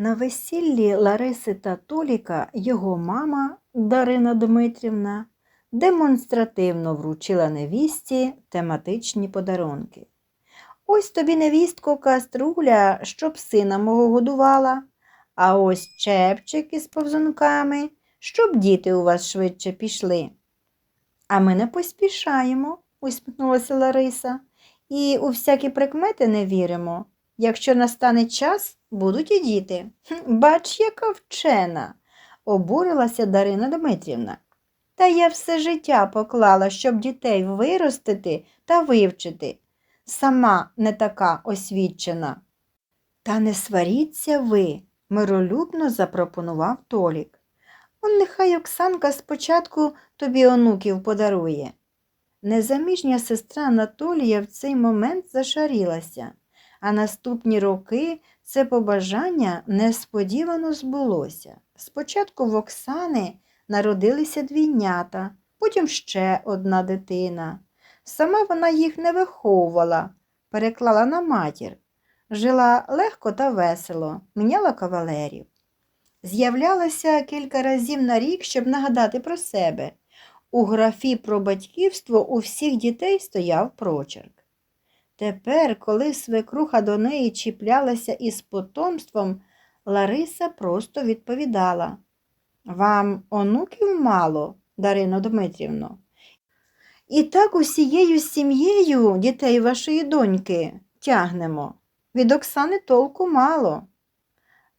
На весіллі Лариси та Толіка його мама Дарина Дмитрівна демонстративно вручила невісті тематичні подарунки. Ось тобі, невістко, каструля, щоб сина мого годувала, а ось чепчик із повзунками, щоб діти у вас швидше пішли. А ми не поспішаємо, усміхнулася Лариса, і у всякі прикмети не віримо. Якщо настане час, будуть і діти. Бач, яка вчена, обурилася Дарина Дмитрівна. Та я все життя поклала, щоб дітей виростити та вивчити. Сама не така освічена. Та не сваріться ви, миролюбно запропонував Толік. Он нехай Оксанка спочатку тобі онуків подарує. Незаміжня сестра Анатолія в цей момент зашарілася, а наступні роки це побажання несподівано збулося. Спочатку в Оксани народилися двійнята, потім ще одна дитина. Сама вона їх не виховувала, переклала на матір. Жила легко та весело, міняла кавалерів. З'являлася кілька разів на рік, щоб нагадати про себе. У графі про батьківство у всіх дітей стояв прочерк. Тепер, коли свекруха до неї чіплялася із потомством, Лариса просто відповідала Вам онуків мало, Дарино Дмитрівно? І так усією сім'єю дітей вашої доньки тягнемо. Від Оксани толку мало.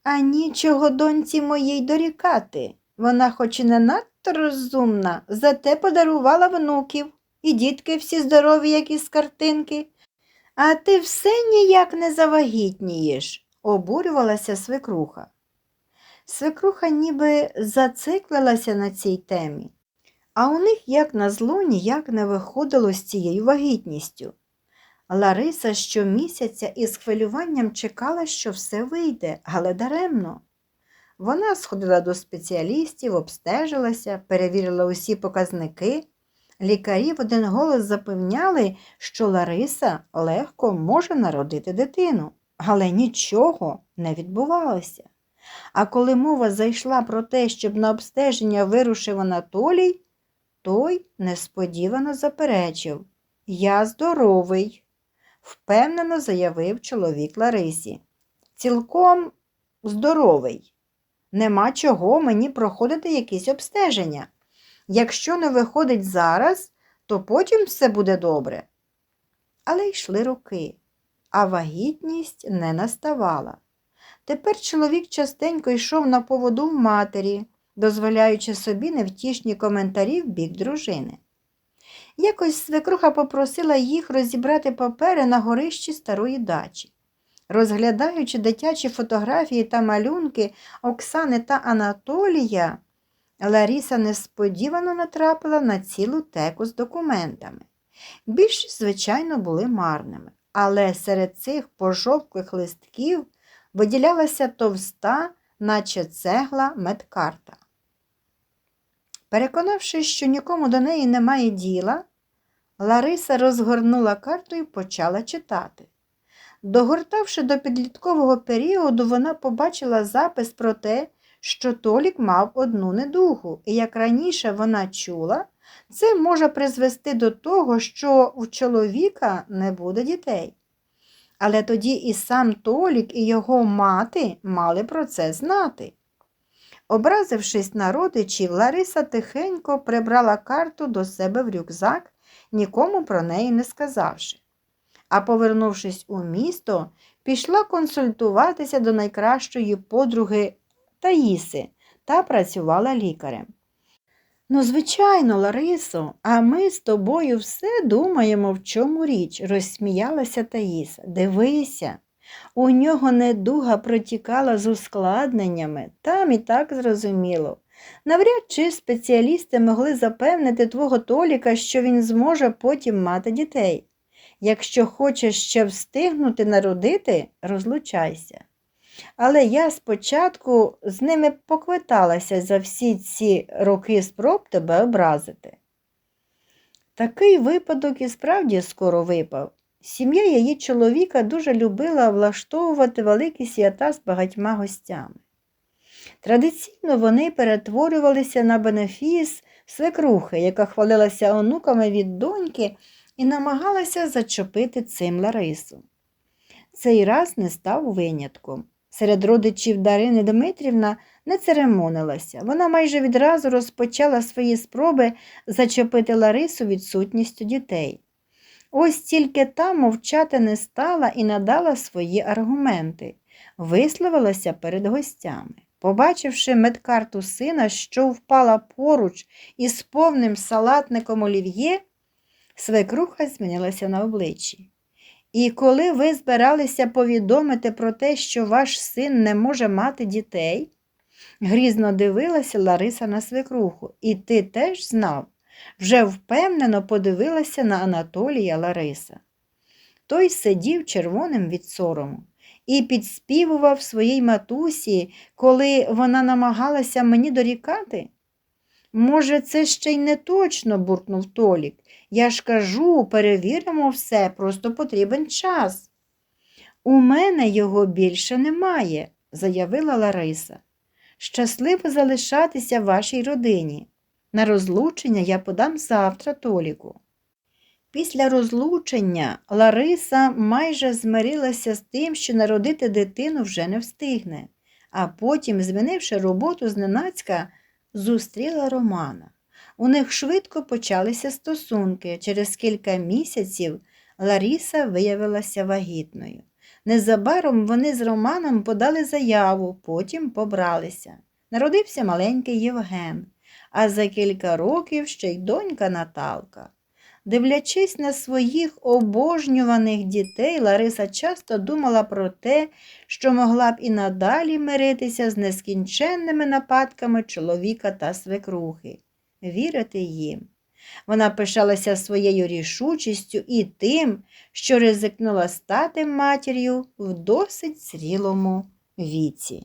А нічого доньці моїй дорікати. Вона, хоч і не надто розумна, зате подарувала внуків, і дітки всі здорові, як із картинки. А ти все ніяк не завагітнієш, обурювалася свекруха. Свекруха ніби зациклилася на цій темі, а у них, як назло, ніяк не виходило з цією вагітністю. Лариса щомісяця із хвилюванням чекала, що все вийде, але даремно. Вона сходила до спеціалістів, обстежилася, перевірила усі показники. Лікарі в один голос запевняли, що Лариса легко може народити дитину, але нічого не відбувалося. А коли мова зайшла про те, щоб на обстеження вирушив Анатолій, той несподівано заперечив Я здоровий, впевнено заявив чоловік Ларисі. Цілком здоровий. Нема чого мені проходити якісь обстеження. Якщо не виходить зараз, то потім все буде добре. Але йшли роки, а вагітність не наставала. Тепер чоловік частенько йшов на поводу в матері, дозволяючи собі невтішні коментарі в бік дружини. Якось свекруха попросила їх розібрати папери на горищі старої дачі. Розглядаючи дитячі фотографії та малюнки Оксани та Анатолія, Ларіса несподівано натрапила на цілу теку з документами. Більшість, звичайно, були марними, але серед цих пожовклих листків виділялася товста, наче цегла медкарта. Переконавшись, що нікому до неї немає діла, Лариса розгорнула карту і почала читати. Догортавши до підліткового періоду, вона побачила запис про те, що Толік мав одну недугу, і як раніше вона чула, це може призвести до того, що у чоловіка не буде дітей. Але тоді і сам Толік, і його мати мали про це знати. Образившись на родичів, Лариса тихенько прибрала карту до себе в рюкзак, нікому про неї не сказавши. А повернувшись у місто, пішла консультуватися до найкращої подруги Таїси та працювала лікарем. Ну, звичайно, Ларисо, а ми з тобою все думаємо, в чому річ, розсміялася Таїса. Дивися, у нього недуга протікала з ускладненнями, там і так зрозуміло. Навряд чи спеціалісти могли запевнити твого Толіка, що він зможе потім мати дітей. Якщо хочеш ще встигнути народити, розлучайся. Але я спочатку з ними поквиталася за всі ці роки спроб тебе образити. Такий випадок і справді скоро випав. Сім'я її чоловіка дуже любила влаштовувати великі свята з багатьма гостями. Традиційно вони перетворювалися на бенефіс свекрухи, яка хвалилася онуками від доньки і намагалася зачепити цим Ларису. Цей раз не став винятком. Серед родичів Дарини Дмитрівна не церемонилася. Вона майже відразу розпочала свої спроби зачепити Ларису відсутністю дітей. Ось тільки та мовчати не стала і надала свої аргументи, висловилася перед гостями. Побачивши медкарту сина, що впала поруч із повним салатником олів'є, свекруха змінилася на обличчі. І коли ви збиралися повідомити про те, що ваш син не може мати дітей, грізно дивилася Лариса на свекруху, і ти теж знав, вже впевнено подивилася на Анатолія Лариса. Той сидів червоним від сорому і підспівував своїй матусі, коли вона намагалася мені дорікати. Може, це ще й не точно, буркнув Толік. Я ж кажу, перевіримо все, просто потрібен час. У мене його більше немає, заявила Лариса. Щасливо залишатися вашій родині. На розлучення я подам завтра Толіку. Після розлучення Лариса майже змирилася з тим, що народити дитину вже не встигне, а потім, змінивши роботу зненацька, зустріла Романа. У них швидко почалися стосунки. Через кілька місяців Лариса виявилася вагітною. Незабаром вони з Романом подали заяву, потім побралися. Народився маленький Євген, а за кілька років ще й донька Наталка. Дивлячись на своїх обожнюваних дітей, Лариса часто думала про те, що могла б і надалі миритися з нескінченними нападками чоловіка та свекрухи, вірити їм. Вона пишалася своєю рішучістю і тим, що ризикнула стати матір'ю в досить зрілому віці.